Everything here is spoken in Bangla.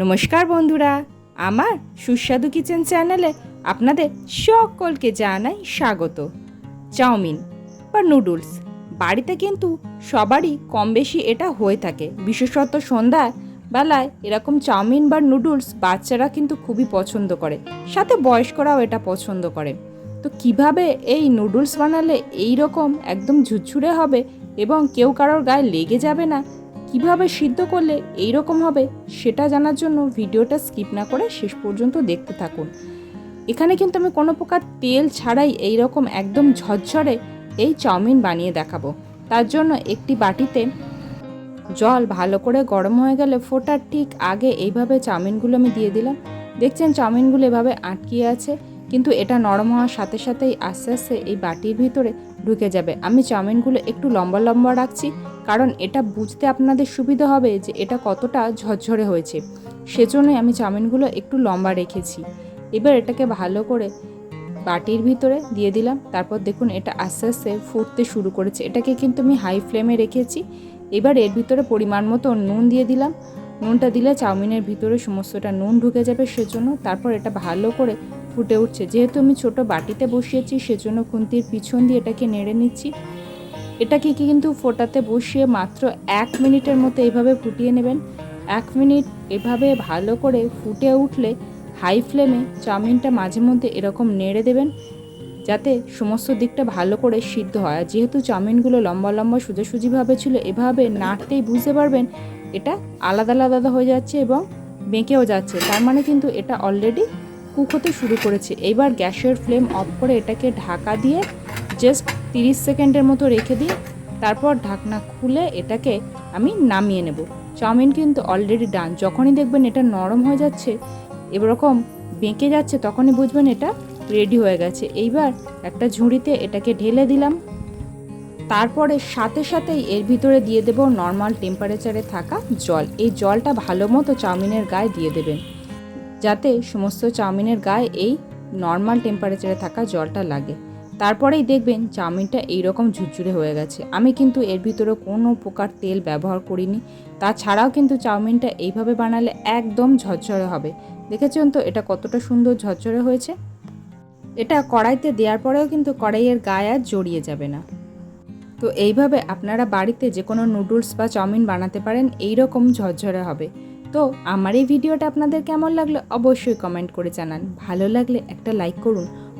নমস্কার বন্ধুরা, আমার সুস্বাদু কিচেন চ্যানেলে আপনাদের সকলকে জানাই স্বাগত। চাউমিন বা নুডলস বাড়িতে কিন্তু সবারই কম বেশি এটা হয়ে থাকে। বিশেষত সন্ধ্যার বেলায় এরকম চাউমিন বা নুডলস বাচ্চারা কিন্তু খুবই পছন্দ করে, সাথে বয়স্করাও এটা পছন্দ করে। তো কীভাবে এই নুডলস বানালে এই রকম একদম ঝুরঝুরে হবে এবং কেউ কারোর গায়ে লেগে যাবে না কীভাবে সিদ্ধ করলে এই রকম হবে সেটা জানার জন্য ভিডিওটা স্কিপ না করে শেষ পর্যন্ত দেখতে থাকুন। এখানে কিন্তু আমি কোনো প্রকার তেল ছাড়াই এই রকম একদম ঝরঝরে এই চাউমিন বানিয়ে দেখাবো। তার জন্য একটি বাটিতে জল ভালো করে গরম হয়ে গেলে ফোটার ঠিক আগে এইভাবে চাউমিনগুলো আমি দিয়ে দিলাম। দেখছেন চাউমিনগুলো এভাবে আটকিয়ে আছে, কিন্তু এটা নরম হওয়ার সাথে সাথেই আস্তে আস্তে এই বাটির ভিতরে ঢুকে যাবে। আমি চাউমিনগুলো একটু লম্বা লম্বা রাখছি কারণ এটা বুঝতে আপনাদের সুবিধা হবে যে এটা কতটা ঝরঝরে হয়েছে। সেজন্যই আমি চাউমিনগুলো একটু লম্বা রেখেছি। এবার এটাকে ভালো করে বাটির ভিতরে দিয়ে দিলাম। তারপর দেখুন এটা আস্তে আস্তে ফুটতে শুরু করেছে। এটাকে কিন্তু আমি হাই ফ্লেমে রেখেছি। এবার এর ভিতরে পরিমাণ মতো নুন দিয়ে দিলাম। নুনটা দিলে চাউমিনের ভিতরে সমস্তটা নুন ঢুকে যাবে সেজন্য তারপর এটা ভালো করে ফুটে উঠছে। যেহেতু আমি ছোট বাটিতে বসিয়েছি, সেজন্য খুন্তির পিছন দিয়ে এটাকে নেড়ে নিচ্ছি। এটাকে কিন্তু ফোটাতে বসিয়ে মাত্র এক মিনিটের মতো এইভাবে ফুটিয়ে নেবেন। এক মিনিট এভাবে ভালো করে ফুটে উঠলে হাই ফ্লেমে চাউমিনটা মাঝে মধ্যে এরকম নেড়ে দেবেন, যাতে সমস্ত দিকটা ভালো করে সিদ্ধ হয়। আর যেহেতু চাউমিনগুলো লম্বা লম্বা সোজাসুজিভাবে ছিল, এভাবে নাড়তেই বুঝতে পারবেন এটা আলাদা আলাদা হয়ে যাচ্ছে এবং বেঁকেও যাচ্ছে। তার মানে কিন্তু এটা অলরেডি কুক হতে শুরু করেছে। এবার গ্যাসের ফ্লেম অফ করে এটাকে ঢাকা দিয়ে জাস্ট তিরিশ সেকেন্ডের মতো রেখে দিই, তারপর ঢাকনা খুলে এটাকে আমি নামিয়ে নেব। চাউমিন কিন্তু অলরেডি ডান যখনই দেখবেন এটা নরম হয়ে যাচ্ছে, এরকম বেঁকে যাচ্ছে, তখনই বুঝবেন এটা রেডি হয়ে গেছে। এইবার একটা ঝুড়িতে এটাকে ঢেলে দিলাম। তারপরে সাথে সাথেই এর ভিতরে দিয়ে দেব নর্মাল টেম্পারেচারে থাকা জল। এই জলটা ভালো মতো চাউমিনের গায়ে দিয়ে দেবেন। যাতে সমস্ত চাউমিনের গায়ে এই নর্মাল টেম্পারেচারে থাকা জলটা লাগে। তারপরেই দেখবেন চাউমিনটা এইরকম ঝুরঝুরে হয়ে গেছে। আমি কিন্তু এর ভিতরে কোনো প্রকার তেল ব্যবহার করিনি। তাছাড়াও কিন্তু চাউমিনটা এইভাবে বানালে একদম ঝরঝরে হবে। দেখেছেন তো এটা কতটা সুন্দর ঝরঝরে হয়েছে? এটা কড়াইতে দেওয়ার পরেও কিন্তু কড়াইয়ের গায়ে আর জড়িয়ে যাবে না। তো এইভাবে আপনারা বাড়িতে যে কোনো নুডলস বা চাউমিন বানাতে পারেন এই রকম ঝরঝরে হবে। তো আমার এই ভিডিওটা আপনাদের কেমন লাগল অবশ্যই কমেন্ট করে জানান। ভালো লাগলে একটা লাইক করুন।